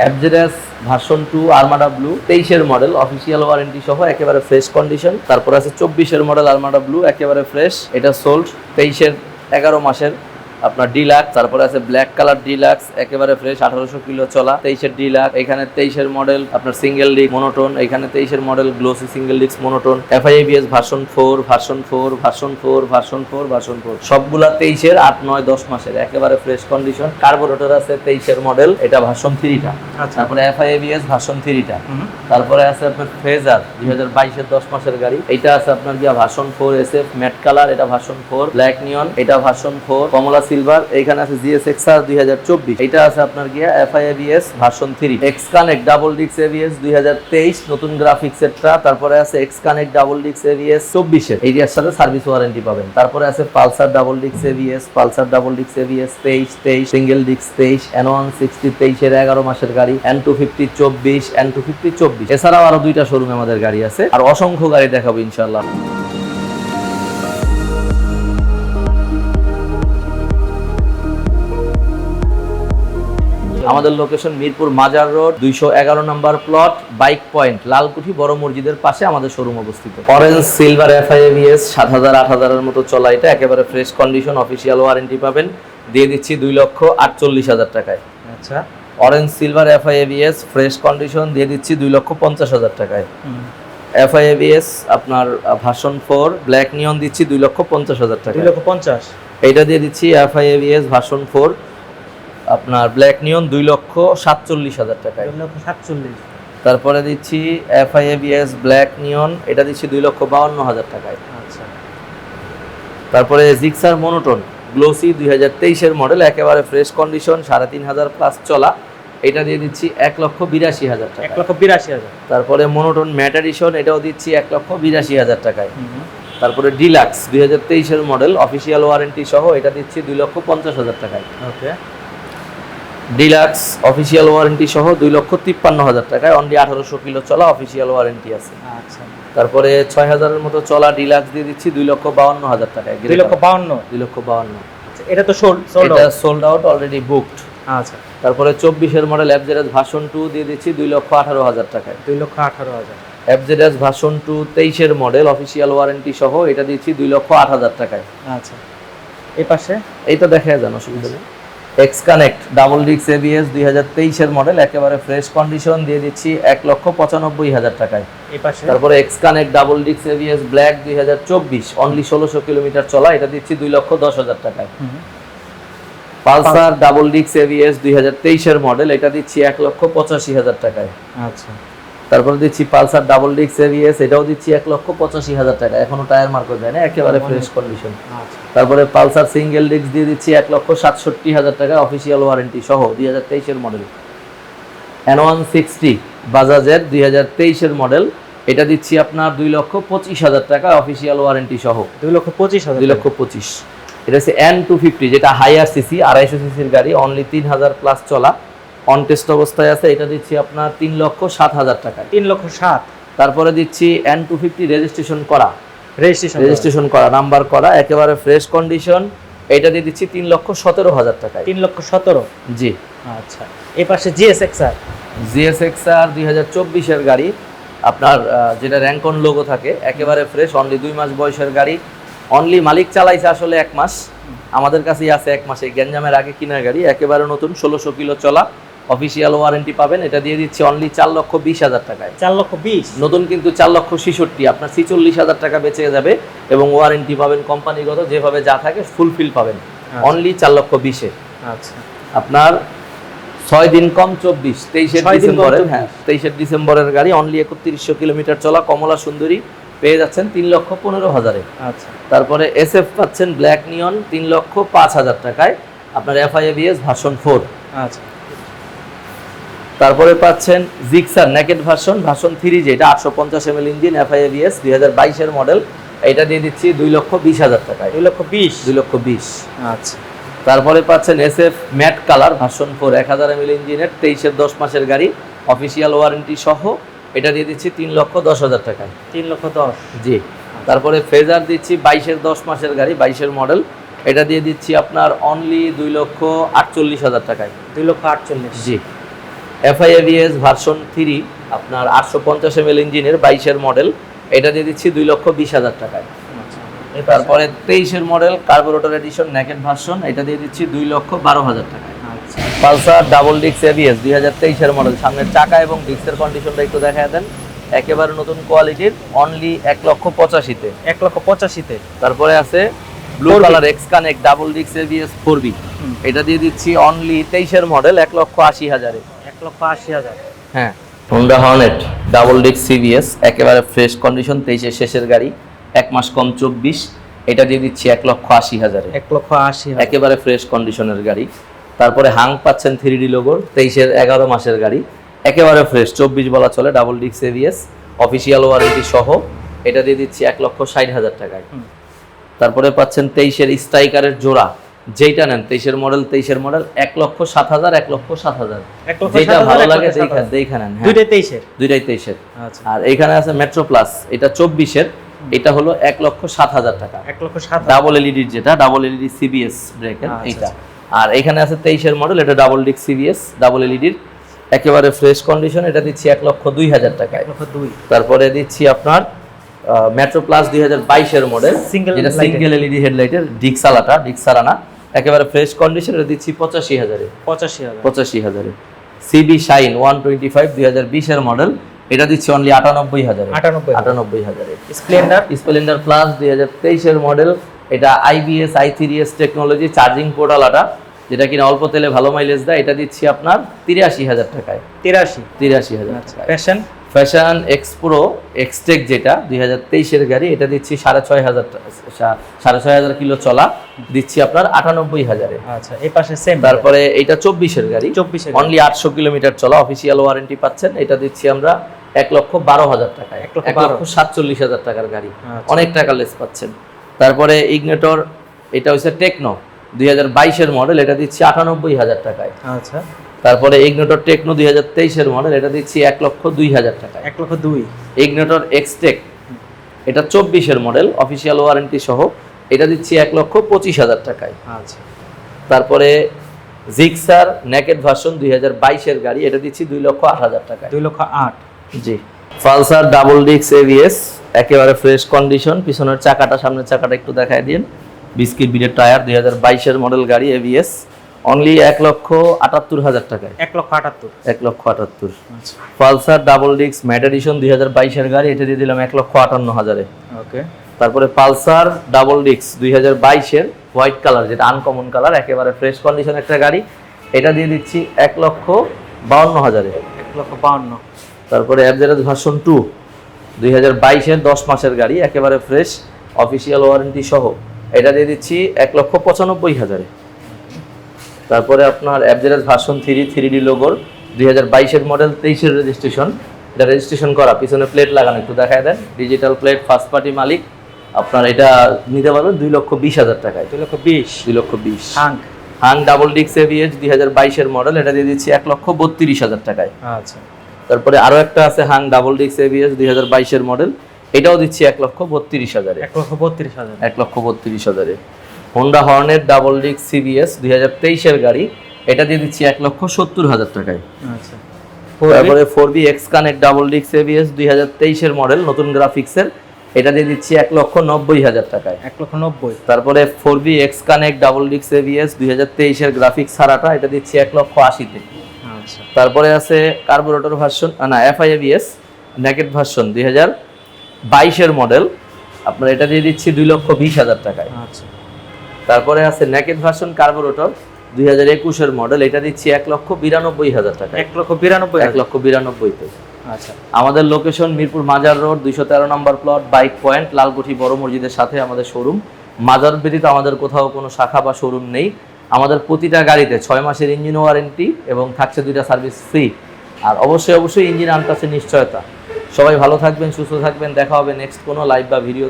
অ্যাবজেরাস version two armada blue তেইশের model official warranty সহ একেবারে ফ্রেশ কন্ডিশন তারপর আছে চব্বিশের মডেল আর্মাডা ব্লু একেবারে ফ্রেশ এটা সোল্ড তেইশের, এগারো মাসের। আপনার ডিলাক্স তারপরে আছে ব্ল্যাক কালার ডিলাক্স একেবারে ফ্রেশ আঠারোশো কিলো চলা তেইশের ডিলাক্স এখানে তেইশের মডেল আপনার সিঙ্গেল ডিস্ক মনোটোন এখানে তেইশের model glossy single disc monotone FI ABS version four version four version four version four version four সবগুলা তেইশের আট নয় দশ মাসের একেবারে ফ্রেশ কন্ডিশন কার্বোরেটর আছে তেইশের মডেল এটা ভার্সন থ্রিটা আচ্ছা। তারপরে এফআইএবিএস ভার্সন থ্রিটা তারপরে আছে আপনার ফেজার দুই হাজার বাইশের দশ মাসের গাড়ি এটা আছে আপনার গিয়া version four S F matte colour এটা ভার্সন ফোর ব্ল্যাক নিয়ন এটা ভার্সন ফোর কমলা সিলভার, এইখানে আছে জিএস এক্স আর দুই হাজার চব্বিশ। এটা আছে আপনার গিয়া FI ABS version three. X connect double ডিক্স এবিএস দুই হাজার তেইশ, নতুন গ্রাফিক্স এরটা তারপরে আছে এক্স কানেক্ট ডাবল ডিক্স এবিএস চব্বিশের। এইটার সাথে সার্ভিস ওয়ারেন্টি পাবেন। তারপরে আছে পালসার ডাবল ডিক্স এবিএস পালসার ডাবল ডিক্স এবিএস তেইশ তেইশ, সিঙ্গেল ডিক্স তেইশ এন ওয়ান সিক্সটি তেইশের এগারো মাসের গাড়ি এন টু ফিফটি চব্বিশ এন টু ফিফটি চব্বিশ। এছাড়াও আরও দুইটা শোরুমে আমাদের গাড়ি আছে। আর অসংখ্য গাড়ি দেখাবো ইনশাল্লাহ আমাদের লোকেশন মিরপুর মাজার রোড দুইশো এগারো নম্বর প্লট বাইক পয়েন্ট লালকুঠি বড় মসজিদের পাশে আমাদের শোরুম অবস্থিত। Orange silver F I FI ABS সাত হাজার আট হাজারের মতো চলা এটা একেবারে ফ্রেশ কন্ডিশন অফিসিয়াল ওয়ারেন্টি পাবেন। দিয়ে দিচ্ছি দুই লক্ষ আটচল্লিশ হাজার টাকায়। আচ্ছা। Orange silver F I FI ABS fresh condition দিয়ে দিচ্ছি দুই লক্ষ পঞ্চাশ হাজার টাকায়। এফ আই এফআইএভিএস আপনার ভার্সন ফোর ব্ল্যাক নিয়ন দিচ্ছি দুই লক্ষ পঞ্চাশ হাজার টাকা দুই লক্ষ পঞ্চাশ। এইটা দিয়ে দিচ্ছি F I FI ABS version four আপনার ব্ল্যাক নিয়ন দুই লক্ষ সাতচল্লিশ হাজার টাকায়। দুই লক্ষ সাতচল্লিশ। তারপরে দিচ্ছি এফআইএভিএস ব্ল্যাক নিয়ন এটা দিচ্ছি দুই লক্ষ বাউন্ন হাজার টাকায়। আচ্ছা। তারপরে জিক্সার মনোটন গ্লোসি দুই হাজার তেইশের মডেল একেবারে ফ্রেশ কন্ডিশন সাড়ে তিন হাজার প্লাস চলা। এটা দিয়ে দিচ্ছি এক লক্ষ বিরাশি হাজার টাকা এক লক্ষ বিরাশি হাজার। তারপরে মনোটন ম্যাটারিশন এটাও দিচ্ছি এক লক্ষ বিরাশি হাজার টাকায়। তারপরে ডিলাক্স দুই হাজার তেইশের মডেল অফিসিয়াল ওয়ারেন্টি সহ এটা দিচ্ছি দুই লক্ষ পঞ্চাশ হাজার টাকায়। ওকে। ডিলাক্স অফিসিয়াল ওয়ারেন্টি সহ দুই লক্ষ তিপ্পান্ন হাজার টাকায় অনলি আঠারোশো কিলো চলা অফিসিয়াল ওয়ারেন্টি আছে। আচ্ছা। তারপরে ছয় হাজারের মতো চলা ডিলাক্স দিয়ে দিচ্ছি দুই লক্ষ বাউন্ন হাজার টাকায় দুই লক্ষ বাউন্ন? দুই লক্ষ বাউন্ন। আচ্ছা, এটা তো সোল্ড সোল্ড এটা সোল্ড আউট অলরেডি বুকড আচ্ছা। তারপরে চব্বিশের মডেল অ্যাপজেরাস ভাষণ টু দিয়ে দিচ্ছি দুই লক্ষ আঠারো হাজার টাকায়। দুই লক্ষ আঠারো হাজার। অ্যাপজেরাস ভাষণ টু তেইশের মডেল অফিসিয়াল ওয়ারেন্টি সহ এটা দিচ্ছি দুই লক্ষ আট হাজার টাকায়। আচ্ছা। এই পাশে? এইটা দেখা যায় অসুবিধা নেই। এক্স কানেক্ট ডাবল ডিক্স এবিএস দুই হাজার তেইশের মডেল একেবারে ফ্রেশ কন্ডিশন দিয়ে দিচ্ছি এক লক্ষ পঁচানব্বই হাজার টাকায়। তারপরে এক্স কানেক্ট ডাবল ডিক্স এবিএস ব্ল্যাক দুই হাজার চব্বিশ অনলি ষোলোশো কিলোমিটার চলা এটা দিচ্ছি দুই লক্ষ দশ হাজার টাকায়। পালসার ডাবল ডিক্স এবিএস দুই হাজার তেইশের মডেল এটা দিচ্ছি এক লক্ষ পঁচাশি হাজার টাকায়। আচ্ছা। তারপরে দিচ্ছি পালসার ডাবল ডিক্স এবিএস এটাও দিচ্ছি এক লক্ষ পঁচাশি হাজার টাকা। এখনও টায়ার মার্কও যায় না একেবারে ফ্রেশ কন্ডিশন আচ্ছা। তারপরে পালসার সিঙ্গেল ডিস্ক দিয়ে দিচ্ছি এক লক্ষ সাতষট্টি হাজার টাকা অফিসিয়াল ওয়ারেন্টি সহ দুই হাজার তেইশের মডেল এন ওয়ান সিক্সটি বাজাজের দুই হাজার তেইশের মডেল এটা দিচ্ছি আপনার দুই লক্ষ পঁচিশ হাজার টাকা অফিসিয়াল ওয়ারেন্টি সহ। দুই লক্ষ পঁচিশ হাজার দুই লক্ষ পঁচিশ। এটা হচ্ছে এন টু ফিফটি যেটা হাইয়ার সিসি আড়াইশো সিসির গাড়ি অনলি তিন হাজার প্লাস চলা। অন টেস্ট অবস্থায় আছে এটা দিচ্ছি আপনার তিন লক্ষ সাত হাজার টাকা তিন লক্ষ সাত। তারপরে দিচ্ছি এন টু ফিফটি রেজিস্ট্রেশন করা। রেজিস্ট্রেশন রেজিস্ট্রেশন করা নাম্বার করা একেবারে ফ্রেশ কন্ডিশন এটা দিয়ে দিচ্ছি তিন লক্ষ সতেরো হাজার টাকায়। তিন লক্ষ সতেরো? জি। আচ্ছা এই পাশে জিএস এক্সআর জিএসএক্স আর দুই হাজার চব্বিশের গাড়ি আপনার যেটা র্যাঙ্কন লোগো থাকে একেবারে ফ্রেশ অনলি দুই মাস বয়সের গাড়ি। অনলি মালিক চালাইছে আসলে এক মাস। আমাদের কাছেই আছে এক মাসে গ্যাঞ্জামের আগে কিনা গাড়ি একেবারে নতুন ষোলোশো কিলো চলা। অফিসিয়াল ওয়ারেন্টি পাবেন। এটা দিয়ে দিচ্ছি অনলি চার লক্ষ বিশ হাজার টাকায়। চার লক্ষ বিশ? নতুন কিন্তু চার লক্ষ ছিষট্টি আপনার ছিচল্লিশ হাজার টাকা বেঁচে যাবে এবং ওয়ারেন্টি পাবেন কোম্পানিগত যেভাবে যা থাকে ফুলফিল পাবেন। অনলি চার লক্ষ বিশে। আচ্ছা। আপনার ছয় দিন কম চব্বিশ তেইশের ডিসেম্বরের হ্যাঁ তেইশের ডিসেম্বরের গাড়ি অনলি একত্রিশশো কিলোমিটার চলা কমলা সুন্দরী পেয়ে যাচ্ছেন তিন লক্ষ পনেরো হাজারে। আচ্ছা। তারপরে এস এফ পাচ্ছেন ব্ল্যাক নিয়ন তিন লক্ষ পাঁচ হাজার টাকায়। আপনার এফআইএবিএস ভার্সন ফোর আচ্ছা। তারপরে পাচ্ছেন Gixxer naked version version three যেটা আটশো পঞ্চাশ এম এল ইঞ্জিন এফআইএবিএস দুই হাজার বাইশের মডেল এটা দিয়ে দিচ্ছি দুই লক্ষ বিশ হাজার টাকায়। দুই লক্ষ বিশ? দুই লক্ষ বিশ। আচ্ছা। তারপরে পাচ্ছেন S F matte colour version four এক হাজার এম এল ইঞ্জিনের তেইশের দশ মাসের গাড়ি অফিসিয়াল ওয়ারেন্টি সহ। এটা দিয়ে দিচ্ছি তিন লক্ষ দশ হাজার টাকায়। তিন লক্ষ দশ। জি। তারপরে ফেজার দিচ্ছি বাইশের দশ মাসের গাড়ি বাইশের মডেল এটা দিয়ে দিচ্ছি আপনার অনলি দুই লক্ষ আটচল্লিশ হাজার টাকায়। দুই লক্ষ আটচল্লিশ। জি। এফআই এভিএস ভার্সন থ্রি আপনার আটশো পঞ্চাশ এম এল ইঞ্জিনের বাইশের মডেল এটা দিয়ে দিচ্ছি দুই লক্ষ বিশ হাজার টাকায়। তারপরে তেইশের model carburettor edition naked version এটা দিয়ে দিচ্ছি দুই লক্ষ বারো হাজার টাকায়। পালসার ডাবল ডিক্স এবিএস দুই হাজার তেইশের মডেল সামনের চাকা এবং ডিক্সের কন্ডিশনটা একটু দেখা দেন। একেবারে নতুন কোয়ালিটির অনলি এক লক্ষ পঁচাশিতে। এক লক্ষ পঁচাশিতে। তারপরে আছে blue colour X connect double ডিক্স এবিএস ফোর বি। এটা দিয়ে দিচ্ছি অনলি তেইশের মডেল এক লক্ষ আশি হাজারে। লক্ষ আশি হাজার। হ্যাঁ। হোন্ডা হর্নেট ডাবল ডিক্স সিবিএস একেবারে ফ্রেশ কন্ডিশন তেইশের শেষের গাড়ি এক মাস কম চব্বিশ। এটা দিয়ে দিচ্ছি এক লক্ষ আশি হাজারে। এক লক্ষ আশি একেবারে ফ্রেশ কন্ডিশনের গাড়ি। তারপরে হাং পাচ্ছেন থ্রি ডি লোগোর তেইশের এগারো মাসের গাড়ি। একেবারে ফ্রেশ চব্বিশ বলা চলে ডাবল ডিক্স এভিএস অফিসিয়াল ওয়ারেন্টি সহ। এটা দিয়ে দিচ্ছি এক লক্ষ ষাট হাজার টাকায়। তারপরে পাচ্ছেন তেইশের স্ট্রাইকারের জোড়া যেইটা নেন তেইশের মডেল তেইশের মডেল এক লক্ষ সাত হাজার এক লক্ষ সাত হাজার। যেটা ভালো লাগে লক্ষ দেখা নেন হ্যাঁ। দুইটাই তেইশের? দুইটাই তেইশের। আচ্ছা। আর এখানে আছে মেট্রো প্লাস এটা চব্বিশের। এটা হলো এক লক্ষ সাত হাজার টাকা। এক লক্ষ সাত হাজার। ডাবল এলইডির যেটা ডাবল এলইডি সিবিএস ব্রেকের আচ্ছা, এইটা। আর এখানে আছে তেইশের মডেল এটা ডাবল ডিক সিবিএস ডাবল এলইডির একেবারে ফ্রেশ কন্ডিশন এটা দিচ্ছি এক লক্ষ দুই হাজার টাকায়। এক লক্ষ দুই। তারপরে দিচ্ছি আপনার মেট্রো প্লাস দুই হাজার বাইশের মডেল Single যেটা সিঙ্গেল এলইডি হেডলাইটের ডিক্সালাটা ডিক্সারানা একেবারে ফ্রেশ কন্ডিশন এটা দিচ্ছি পঁচাশি হাজারে। পঁচাশি হাজার। পঁচাশি হাজারে। CB Shine one twenty five দুই হাজার বিশের মডেল এটা দিচ্ছি অনলি আটানব্বই হাজারে। আটানব্বই হাজারে। স্প্লেন্ডার স্প্লেন্ডার প্লাস দুই হাজার তেইশের মডেল এটা IBS I three S technology charging পোর্টালাটা যেটা কিনা অল্প তেলে ভালো মাইলেজ দেয় এটা দিচ্ছি আপনার তিরাশি হাজার টাকায়। তিরাশি। তিরাশি হাজার আচ্ছা। টাকায়। ফ্যাশন এক্সপ্রো এক্সটেক যেটা দুই হাজার তেইশের গাড়ি এটা দিচ্ছি সাড়ে ছয় হাজার সাড়ে ছয় হাজার কিলো চলা দিচ্ছি আপনার আটানব্বই হাজারে। আচ্ছা এই পাশে সেম তারপরে এটা চব্বিশের গাড়ি। চব্বিশের অনলি আটশো কিলোমিটার চলা অফিসিয়াল ওয়ারেন্টি পাচ্ছেন। এটা দিচ্ছি আমরা এক লক্ষ বারো হাজার টাকায়। এক। লক্ষ সাতচল্লিশ হাজার টাকার গাড়ি। আচ্ছা। অনেক টাকা লেস পাচ্ছেন। তারপরে ইগনেটর এটা হচ্ছে টেকনো দুই হাজার বাইশের মডেল এটা দিচ্ছি আটানব্বই হাজার টাকায়। আচ্ছা। তারপরে ইগনেটর টেকনো দুই হাজার তেইশের মডেল এটা দিচ্ছি এক লক্ষ দুই হাজার টাকায়। এক লক্ষ দুই। ইগনেটর এক্সটেক এটা চব্বিশের মডেল অফিসিয়াল ওয়ারেন্টি সহ এটা দিচ্ছি এক লক্ষ পঁচিশ হাজার টাকায়। আচ্ছা। তারপরে জিক্সার নেকেট ভার্সন দুই হাজার বাইশের গাড়ি এটা দিচ্ছি দুই লক্ষ আট হাজার টাকায়। দুই লক্ষ আট। জি। পালসার ডাবল ডিক্স এভিএস একেবারে ফ্রেশ কন্ডিশন পিছনের চাকাটা সামনের চাকাটা একটু দেখায় দিন। বিস্কিট বিডের টায়ার দুই হাজার বাইশের মডেল গাড়ি এভিএস অনলি এক লক্ষ আটাত্তর হাজার টাকায়। এক লক্ষ আটাত্তর। এক লক্ষ আটাত্তর। আচ্ছা। পালসার ডাবল ডিক্স ম্যাট এডিশন দুই হাজার বাইশের গাড়ি এটা দিয়ে দিলাম এক লক্ষ আটান্ন হাজারে। ওকে। তারপরে পালসার ডাবল ডিক্স দুই হাজার বাইশের হোয়াইট কালার যেটা আনকমন কালার একেবারে ফ্রেশ কন্ডিশন একটা গাড়ি এটা দিয়ে দিচ্ছি এক লক্ষ বাউন্ন হাজারে। এক লক্ষ বাউন্ন। তারপরে অ্যাভজারেজ ভার্সন টু দুই হাজার বাইশের দশ মাসের গাড়ি একেবারে ফ্রেশ অফিসিয়াল ওয়ারেন্টি সহ। এটা দিয়ে দিচ্ছি এক লক্ষ পঁচানব্বই হাজারে। তারপরে আপনার অ্যাভজারেজ ভার্সন থ্রি থ্রি ডি লোগোর দুই হাজার বাইশের মডেল তেইশের রেজিস্ট্রেশন এটা রেজিস্ট্রেশন করা পিছনে প্লেট লাগানো একটু দেখায় দেন। ডিজিটাল প্লেট ফার্স্ট পার্টি মালিক। আপনার এটা নিতে পারবেন দুই লক্ষ বিশ হাজার টাকায়। দুই লক্ষ বিশ? দুই লক্ষ বিশ। হাং হাং ডাবল ডিক্স এভিএস দুই হাজার বাইশের মডেল এটা দিয়ে দিচ্ছি এক লক্ষ বত্রিশ হাজার টাকায়। আচ্ছা। তারপরে আরও একটা আছে হাং ডাবল ডিক্স এবিএস দুই হাজার বাইশের মডেল এটাও দিচ্ছি এক লক্ষ বত্রিশ হাজারে। এক লক্ষ বত্রিশ হাজার। এক লক্ষ বত্রিশ হাজারে। হোন্ডা হর্নের ডাবল ডিক্স সিবিএস দুই হাজার তেইশের গাড়ি। এটা দিয়ে দিচ্ছি এক লক্ষ সত্তর হাজার টাকায়। আচ্ছা। তারপরে four B X connect double ডিক্স এবিএস দুই হাজার তেইশের মডেল নতুন গ্রাফিক্সের এটা দিয়ে দিচ্ছি এক লক্ষ নব্বই হাজার টাকায়। এক লক্ষ নব্বই। তারপরে four B X connect double ডিক্স এবিএস দুই হাজার তেইশের গ্রাফিক্স ছাড়াটা এটা দিচ্ছি এক লক্ষ আশিতে। আচ্ছা। তারপরে আছে কার্বোরেটর ভার্সন না এফআইএবিএস নেকেট ভার্সন দুই হাজার বাইশের মডেল। আপনার এটা দিয়ে দিচ্ছি দুই লক্ষ বিশ হাজার টাকায়। আচ্ছা। তারপরে আছে নেকেট ভার্সন কার্বোরেটর দুই হাজার একুশের মডেল। এটা দিচ্ছি এক লক্ষ বিরানব্বই হাজার টাকা এক লক্ষ বিরানব্বই এক লক্ষ বিরানব্বইতে আচ্ছা। আমাদের লোকেশন মিরপুর মাজার রোড দুইশো তেরো number plot bike point Lalkuthi বড় মসজিদের সাথে আমাদের শোরুম মাজার ব্যতীত আমাদের কোথাও কোনো শাখা বা শোরুম নেই। আমাদের প্রতিটা গাড়িতে ছয় মাসের ইঞ্জিন ওয়ারেন্টি এবং থাকছে দুইটা সার্ভিস ফ্রি আর অবশ্যই অবশ্যই ইঞ্জিন আনটাসের নিশ্চয়তা। সবাই ভালো থাকবেন সুস্থ থাকবেন দেখা হবে নেক্সট কোনো লাইভ বা ভিডিও